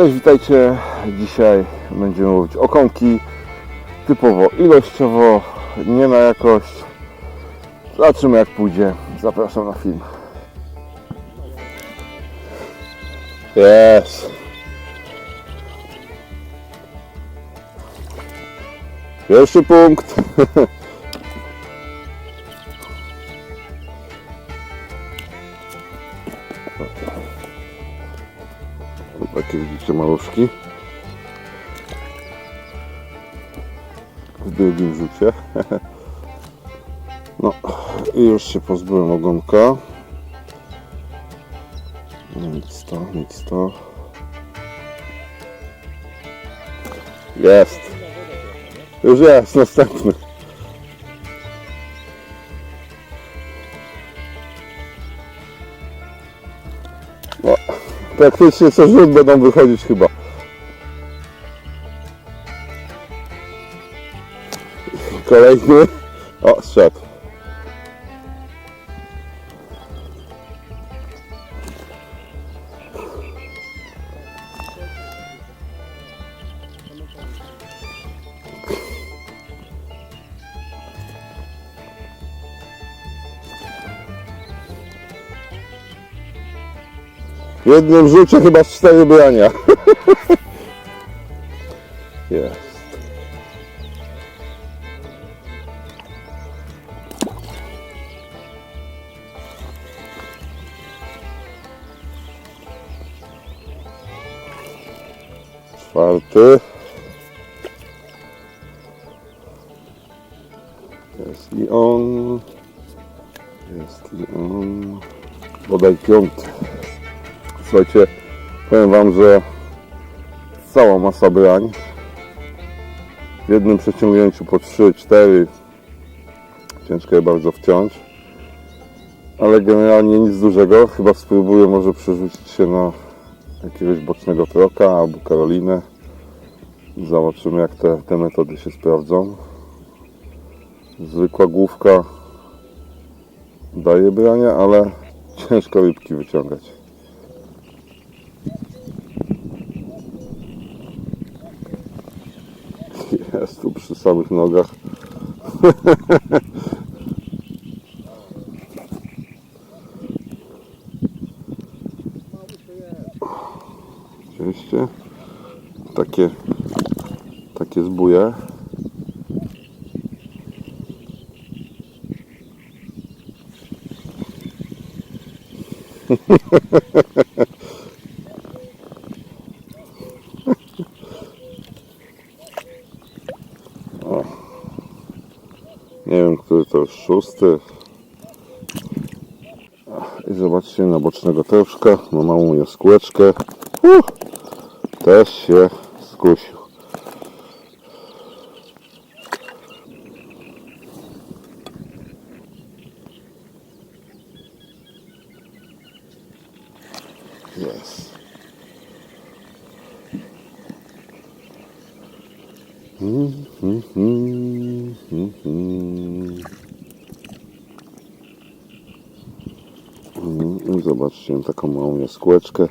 Cześć, witajcie. Dzisiaj będziemy mówić okonki typowo ilościowo, nie na jakość. Zobaczymy jak pójdzie. Zapraszam na film. Jest. Pierwszy punkt. Widzicie maluszki. W drugim rzucie. No i już się pozbyłem ogonka. Nic to, nic to. Jest. Już jest następny. Praktycznie co rzut będą wychodzić chyba. Kolejny. O, strzedł. Jednym rzucie chyba z cztery brania. Słuchajcie, powiem Wam, że cała masa brań w jednym przeciągnięciu po 3-4 ciężko je bardzo wciąć ale generalnie nic dużego. Chyba spróbuję może przerzucić się na jakiegoś bocznego troka albo Karolinę. Zobaczymy jak te, te metody się sprawdzą. Zwykła główka daje brania, ale ciężko rybki wyciągać Jest tu przy samych nogach. Oczywiście takie takie zbóje. Nie wiem, który to już szósty. I zobaczcie na bocznego troszkę, na małą jaskółeczkę. Też się skusił. Jest. Mhm, mhm. Mhm, Zobaczcie taką małą jaskółeczkę.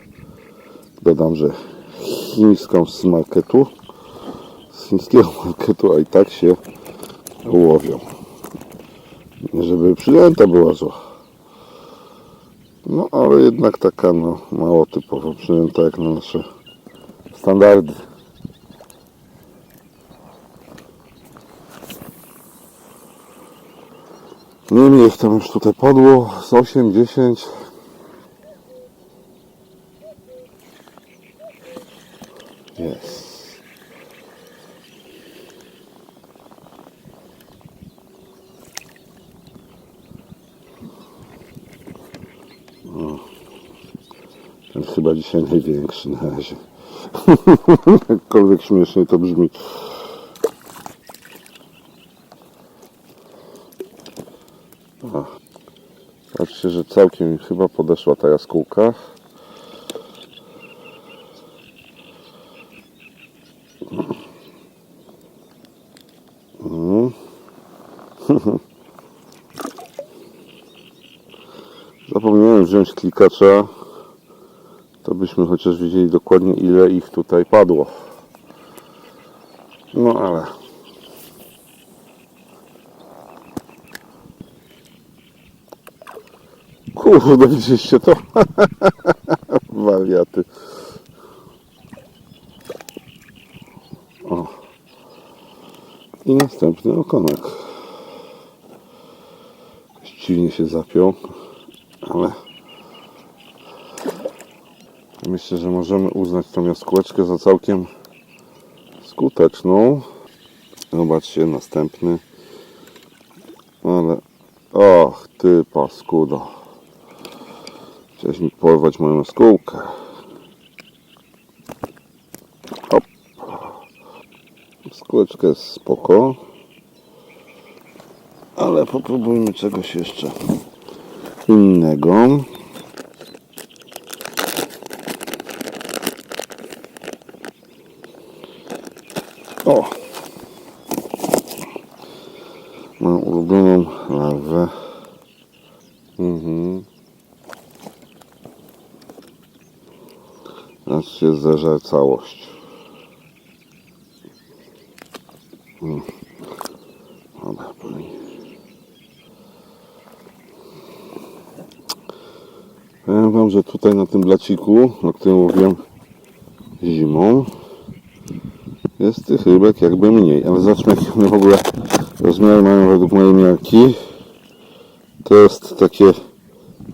Dodam, że chińską z marketu. Z chińskiego marketu, a i tak się łowią. Żeby przynęta była zła. No ale jednak taka no, mało typowo przynęta jak na nasze standardy. Nie wiem, ich tam już tutaj podło, z 8, Jest. O. Ten chyba dzisiaj największy na razie. Jakkolwiek śmiesznie to brzmi. Patrzcie, że całkiem chyba podeszła ta jaskółka. Mm. Zapomniałem wziąć klikacza. To żebyśmy chociaż wiedzieli dokładnie ile ich tutaj padło. No ale Kurde, widzieliście to? Wariaty. O. I następny okonek. Dziwnie się zapiął, ale myślę, że możemy uznać tą jaskółeczkę za całkiem skuteczną. Zobaczcie, następny. Ale, och, ty paskudo. Chciałeś mi porwać moją skółkę. Hop. Skółeczka jest spoko. Ale popróbujmy czegoś jeszcze innego. O! Moją ulubioną larwę. Mhm. Aż się zerze całość. Mm. Dobra, powinien. Powiem wam, że tutaj na tym blaciku, o którym mówiłem zimą, jest tych rybek jakby mniej, ale zobaczmy jakie one w ogóle rozmiary mają według mojej miarki. To jest takie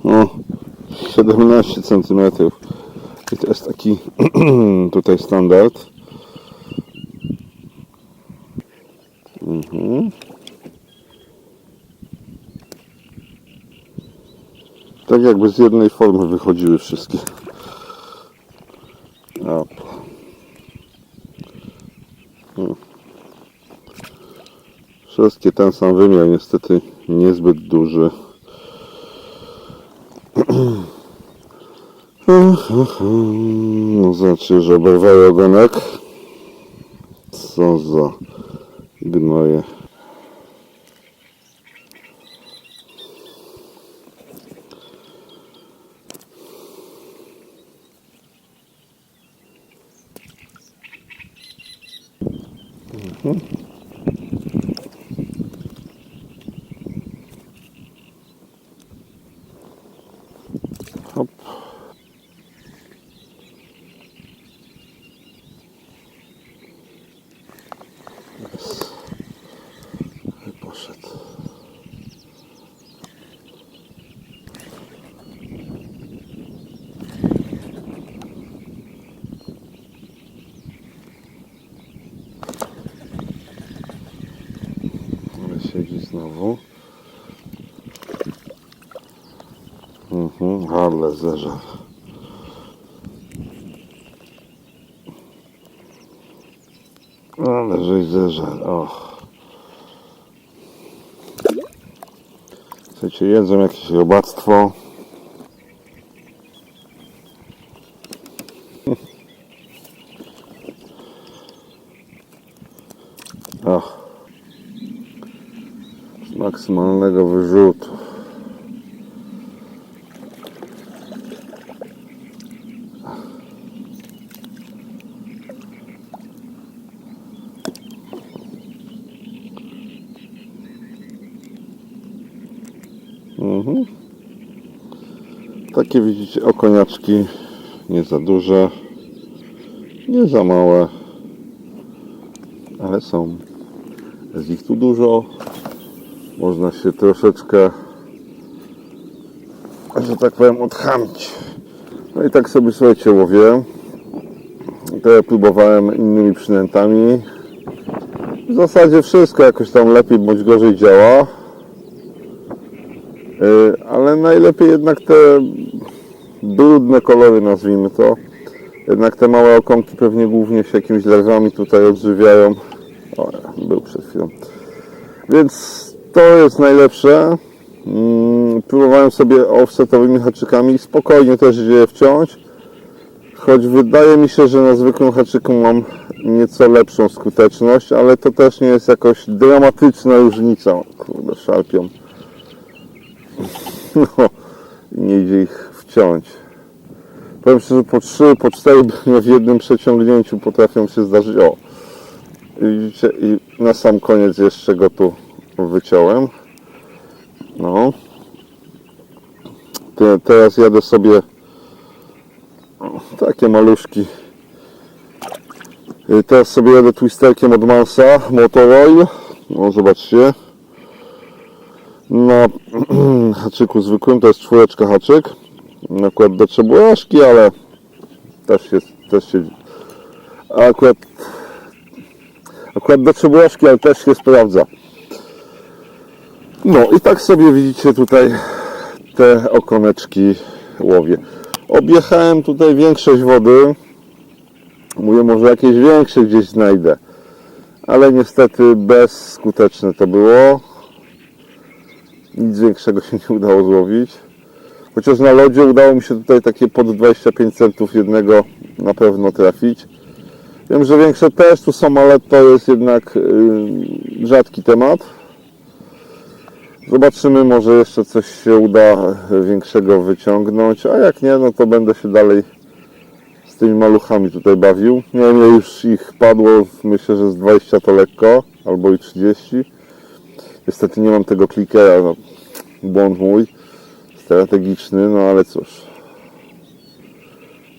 no, 17 cm i to jest taki tutaj standard. Mhm. Tak jakby z jednej formy wychodziły wszystkie. Hmm. Wszystkie ten sam wymiar, niestety niezbyt duży. No znaczy, że oberwały ogonek. Co za gnoje. Hop. Jest. I poszedł. Ale siedzi znowu. Mhm, ale zeżar. Ale żeś zeżar, och. Słuchajcie, jedzą jakieś robactwo. Och. Z maksymalnego wyrzutu. Mhm. Takie widzicie okoniaczki nie za duże, nie za małe, ale są. Jest ich tu dużo. Można się troszeczkę, że tak powiem, odchamić. No i tak sobie słuchajcie łowię. To ja próbowałem innymi przynętami. W zasadzie wszystko jakoś tam lepiej bądź gorzej działa. Najlepiej jednak te brudne kolory, nazwijmy to. Jednak te małe okonki pewnie głównie się jakimiś larwami tutaj odżywiają. O, był przed chwilą. Więc to jest najlepsze. Mm, Próbowałem sobie offsetowymi haczykami. Spokojnie też idzie wciąć. Choć wydaje mi się, że na zwykłym haczyku mam nieco lepszą skuteczność, ale to też nie jest jakoś dramatyczna różnica. Kurde, szarpią. No, nie idzie ich wciąć. Powiem szczerze, po trzy, po cztery brnie w jednym przeciągnięciu potrafią się zdarzyć. O! Widzicie, i na sam koniec jeszcze go tu wyciąłem. No. Te, teraz jadę sobie takie maluszki. Teraz sobie jadę twisterkiem od Mansa, Motor Oil. No zobaczcie. Na haczyku zwykłym to jest czwóreczka haczyk. Akurat do czebulaszki, ale też jest, też się akurat akurat do czebulaszki, ale też się sprawdza. No i tak sobie widzicie tutaj te okoneczki łowię. Objechałem tutaj większość wody. Mówię, może jakieś większe gdzieś znajdę. Ale niestety bezskuteczne to było. Nic większego się nie udało złowić. Chociaż na lodzie udało mi się tutaj takie pod 25 centów jednego na pewno trafić. Wiem, że większe też tu są, ale to jest jednak yy, rzadki temat. Zobaczymy, może jeszcze coś się uda większego wyciągnąć, a jak nie, no to będę się dalej z tymi maluchami tutaj bawił. Nie wiem, już ich padło, myślę, że z 20 to lekko, albo i 30. Niestety nie mam tego klikera, no, błąd mój, strategiczny, no ale cóż.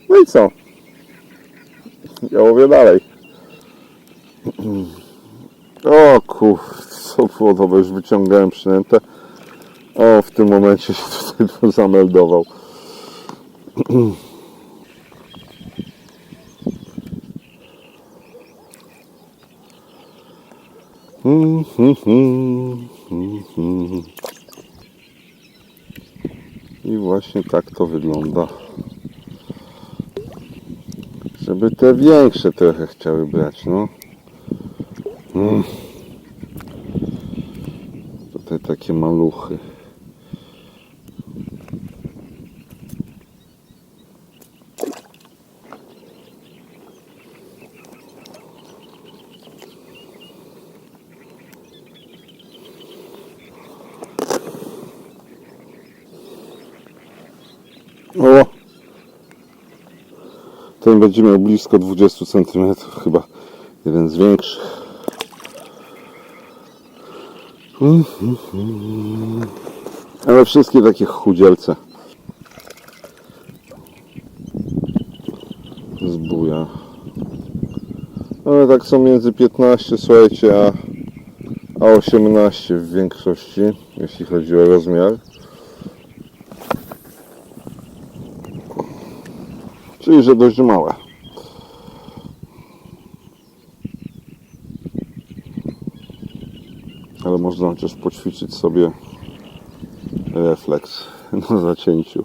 No i co? Ja łowię dalej. O kur, co było bo już wyciągałem przynętę. O, w tym momencie się tutaj zameldował. I właśnie tak to wygląda. Żeby te większe trochę chciały brać, no. Mm. Tutaj takie maluchy. O! Ten będzie miał blisko 20 cm, chyba jeden z większych. Ale wszystkie takie chudzielce. Z buja. Ale tak są między 15, słuchajcie, a, a 18 w większości, jeśli chodzi o rozmiar. Czyli, że dość małe. Ale można chociaż poćwiczyć sobie refleks na zacięciu.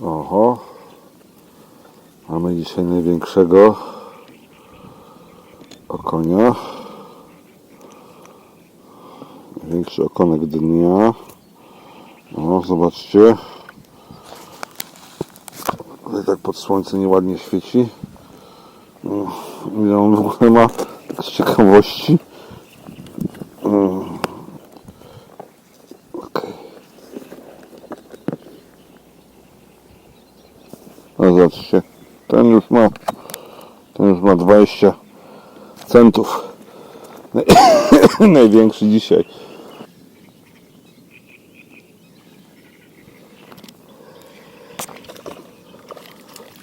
Oho. Mamy dzisiaj największego okonia. Największy okonek dnia. O, zobaczcie. Ale tak pod słońce nieładnie świeci. O, Ile on w ogóle ma z ciekawości. O. Okej. No zobaczcie. Ten już ma ten już ma 20 centów. Największy dzisiaj.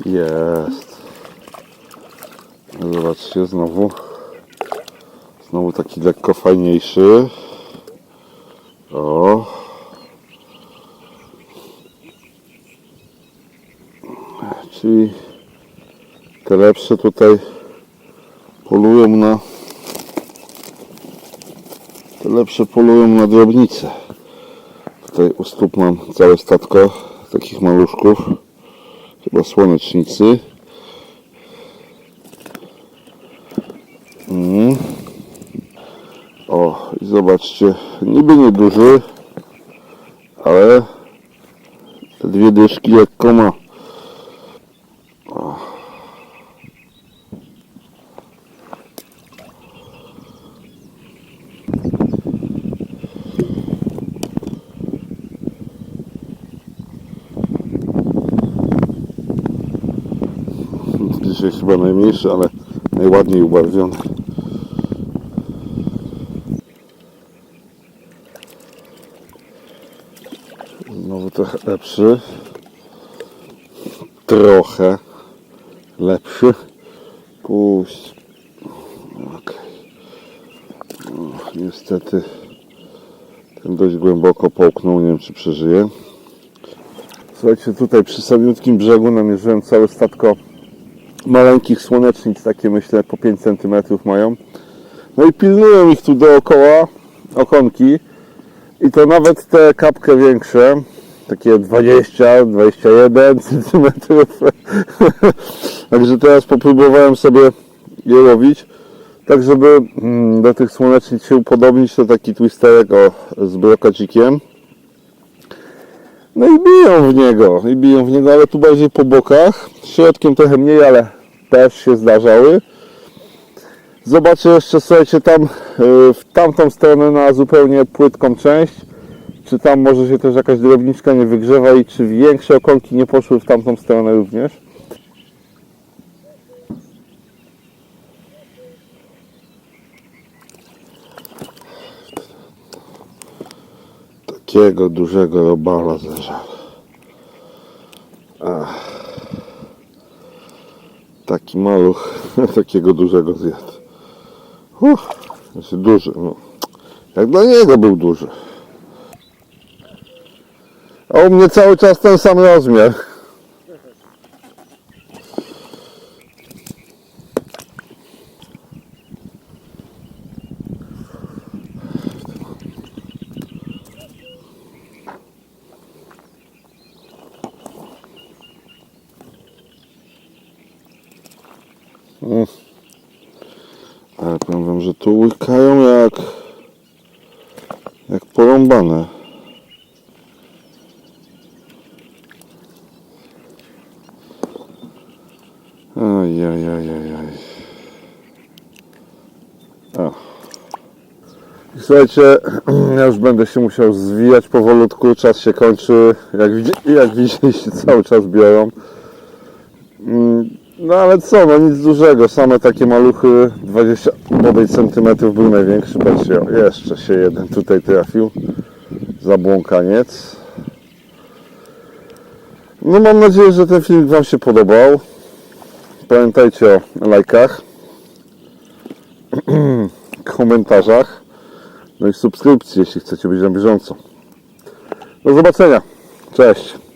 Jest. Zobaczcie, znowu. Znowu taki lekko fajniejszy. O. Czyli te lepsze tutaj polują na te lepsze polują na drobnice. Tutaj u stóp mam całe statko takich maluszków. Chyba słonecznicy. Mm. O, i zobaczcie, niby nieduży, ale te dwie dyszki lekko ma. Dzisiaj ale najładniej ubarwiony. Znowu trochę lepszy. Trochę lepszy. Puść. Okej. No, Niestety ten dość głęboko połknął, nie wiem czy przeżyje. Słuchajcie, tutaj przy samiutkim brzegu namierzyłem całe statko maleńkich słonecznic, takie myślę po 5 cm mają. No i pilnują ich tu dookoła okonki i to nawet te kapkę większe, takie 20, 21 cm. Także teraz popróbowałem sobie je łowić. Tak, żeby mm, do tych słonecznic się upodobnić, to taki twisterek o, z brokacikiem. No i biją w niego, i biją w niego, ale tu bardziej po bokach. Środkiem trochę mniej, ale też się zdarzały. Zobaczę jeszcze, słuchajcie, tam y, w tamtą stronę na zupełnie płytką część. Czy tam może się też jakaś drobniczka nie wygrzewa i czy większe okonki nie poszły w tamtą stronę również. Takiego dużego robala. Taki maluch takiego dużego zjadł. Uff, znaczy duży, no. Jak dla niego był duży. A u mnie cały czas ten sam rozmiar. Ale powiem wam, że tu łykają jak jak porąbane. Ajajajajaj. I Słuchajcie, ja już będę się musiał zwijać powolutku, czas się kończy. Jak, widzi- jak widzieliście, cały czas biorą. No ale co, no nic dużego, same takie maluchy, 20 bodaj centymetrów był największy, patrzcie, jeszcze się jeden tutaj trafił, zabłąkaniec. No mam nadzieję, że ten film Wam się podobał. Pamiętajcie o lajkach, komentarzach, no i subskrypcji, jeśli chcecie być na bieżąco. Do zobaczenia, cześć!